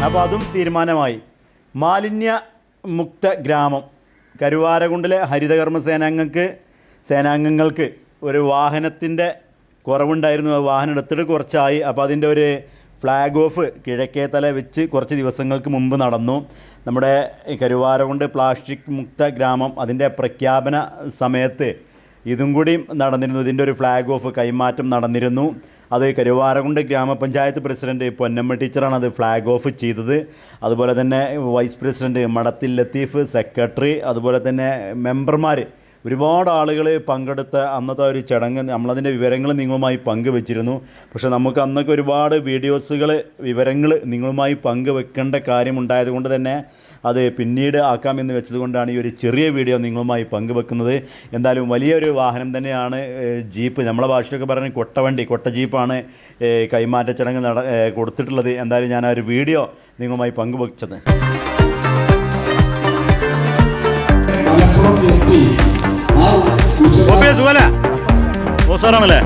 അപ്പോൾ അതും തീരുമാനമായി. മാലിന്യ മുക്ത ഗ്രാമം കരുവാരകുണ്ടിലെ ഹരിതകർമ്മ സേനാംഗങ്ങൾക്ക് സേനാംഗങ്ങൾക്ക് ഒരു വാഹനത്തിന്റെ കുറവുണ്ടായിരുന്നു. ആ വാഹനം എടുത്തിട്ട് കുറച്ചായി. അപ്പോൾ അതിന്റെ ഒരു ഫ്ലാഗ് ഓഫ് കിഴക്കേത്തല വെച്ച് കുറച്ച് ദിവസങ്ങൾക്ക് മുമ്പ് നടന്നു. നമ്മുടെ കരുവാരകുണ്ട് പ്ലാസ്റ്റിക് മുക്ത ഗ്രാമം അതിന്റെ പ്രഖ്യാപന സമയത്ത് ഇതും കൂടി നടന്നിരുന്നു ഇതിന്റെ ഒരു ഫ്ലാഗ് ഓഫ് കൈമാറ്റം നടന്നിരുന്നു. അത് കരുവാരകുണ്ട് ഗ്രാമപഞ്ചായത്ത് പ്രസിഡന്റ് പൊന്നമ്മ ടീച്ചറാണ് അത് ഫ്ലാഗ് ഓഫ് ചെയ്തത്. അതുപോലെ തന്നെ vice president Madathil Latheef secretary അതുപോലെ തന്നെ മെമ്പർമാർ ഒരുപാട് ആളുകൾ പങ്കെടുത്ത അന്നത്തെ ഒരു ചടങ്ങ് നമ്മളതിന്റെ വിവരങ്ങൾ നിങ്ങളുമായി പങ്കുവച്ചിരുന്നു. പക്ഷേ നമുക്ക് അന്നൊക്കെ ഒരുപാട് വീഡിയോസുകൾ വിവരങ്ങൾ നിങ്ങളുമായി പങ്കുവെക്കേണ്ട കാര്യമുണ്ടായത് കൊണ്ട് തന്നെ അത് പിന്നീട് ആക്കാമെന്ന് വെച്ചതുകൊണ്ടാണ് ഈ ഒരു ചെറിയ വീഡിയോ നിങ്ങളുമായി പങ്കുവെക്കുന്നത്. എന്തായാലും വലിയൊരു വാഹനം തന്നെയാണ് ജീപ്പ്. നമ്മളെ ഭാഷയൊക്കെ പറഞ്ഞ കൊട്ടവണ്ടി കൊട്ട ജീപ്പാണ് കൈമാറ്റ ചടങ്ങ് നട കൊടുത്തിട്ടുള്ളത്. എന്തായാലും ഞാൻ ആ ഒരു വീഡിയോ നിങ്ങളുമായി പങ്കുവെച്ചത്. സുഖല്ലേ? ഓ സാറാണല്ലേ